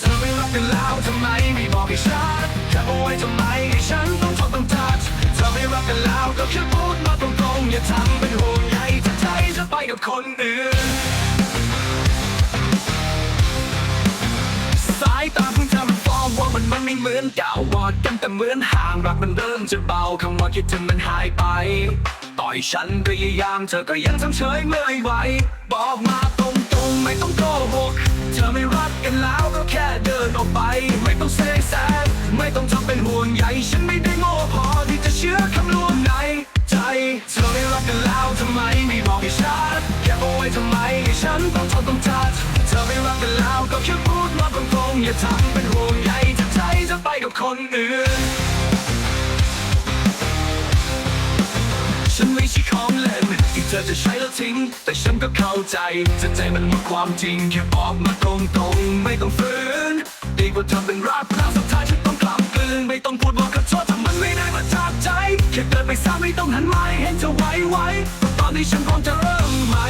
จะไม่รักกันแล้วทำไมไม่บอกให้ชัดจะเอาไว้ทำไมให้ฉันต้องทนต้องทัดจะไม่รักกันแล้วก็แค่พูดมาตรงๆอย่าทำเป็นห่วงใยถ้ใจจะไปกับคนอื่นสายตาเพิ่งทำฟ้องว่ามันไม่เหมือนเก่าอดกันแต่เหมือนห่างรักมันเริ่มจะเบาคำว่าคิดถึงมันหายไป ต่อยฉันพยายามเธอก็ยังทำเฉยไม่ไหวบอกมาตรงๆไม่ต้องโกหกเธอไม่รักกันแล้วก็แค่เดินออกไป ไม่ต้องเสแสร้งไม่ต้องทำเป็นห่วงใหญ่ฉันไม่ได้โง่พอที่จะเชื่อคำลวงในใจ เธอไม่รักกันแล้วทำไมไม่บอกให้ฉันแค่เอาไว้ทำไมให้ฉันต้องทนต้องจัดเธอไม่รักกันแล้วก็แค่พูดมาตรงๆอย่าทำเป็นห่วงใยถ้าใจจะไปกับคนอื่น องเล่น อีกเธอจะใช้แล้วทิ้ง แต่ฉันก็เข้าใจจะใจมันมาความจริง แค่บอกมาตรงๆ ไม่ต้องฝืน ดีกว่าทำเป็นรักแล้วสุดท้ายฉันต้องกลับกลืน ไม่ต้องพูดบอกขอโทษถ้ามันไม่ได้มาจากใจ แค่เกิดไปซ้ำไม่ต้องหันมาเห็นเธอไว้ไว้ตอนนี้ฉันคงจะเริ่มใหม่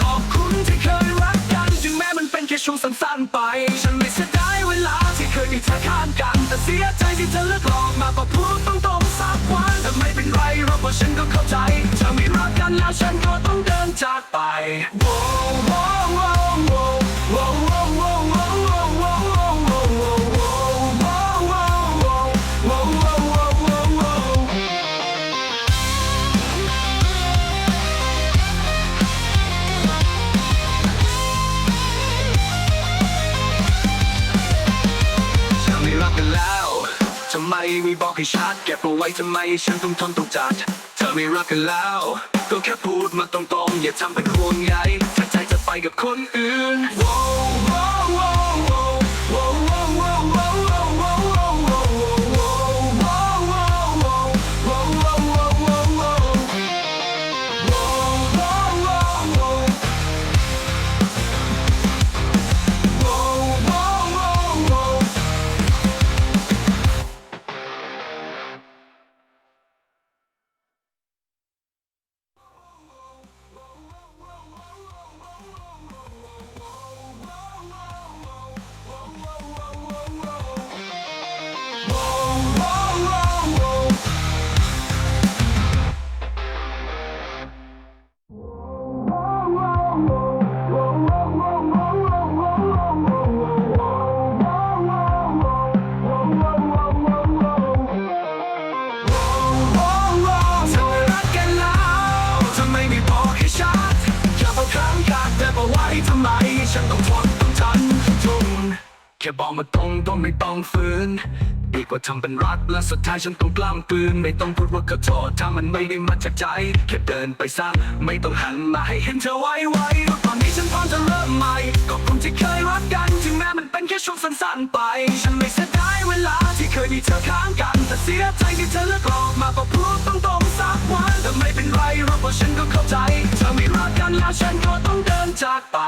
ขอบคุณที่เคยรักกันถึงแม้มันเป็นแค่ช่วงสั้นๆไป ฉันไม่เสียดายเวลาที่เคยมีเธอข้างกัน แต่เสียใจที่เธอเลือกหลอกมาบอกพูดตรงๆสักวันแต่ไม่เป็นไรเพราะฉันก็เข้าใจ นแล้วฉันก็ต้องเดินจากไปม่รักกันแล้วทำไไม่บอกให้ชัดเก็บเอาไว้ทำไมฉันต้องทนต้องจัดเธอไม่รักกันแล้ว ก็แค่พูดมาตรงๆ อย่าทำเป็นห่วงใหญ่ถ้าใจจะไปกับคนอื่นากแต่บอกไว้ทำไม ฉันต้องทนต้องทนทุนแค่บอกมาตรงต้องไม่ต้องฝืนดีกว่าทำเป็นรักและสุดท้ายฉันต้องกล้ำกลืน ไม่ต้องพูดว่าขอโทษถ้ามันไม่ได้มาจากใจ แค่เดินไปซะไม่ต้องหันมาให้เห็นเธอไว้ไว้ตอนนี้ฉันพร้อมจะเริ่มใหม่ก็คนที่เคยรักกัน ถึงแม้มันเป็นแค่ช่วงสั้นๆไป ฉันไม่เสียดายเวลาที่เคยมีเธอข้างกัน แต่เสียใจที่เธอเลิกออกมาก็พูดตรงๆสักวันแต่ไม่เป็นไรรอกเพราะฉันก็เข้าใจ เธอไม่รักกันแล้วฉันก็ต้องเดิน จากไป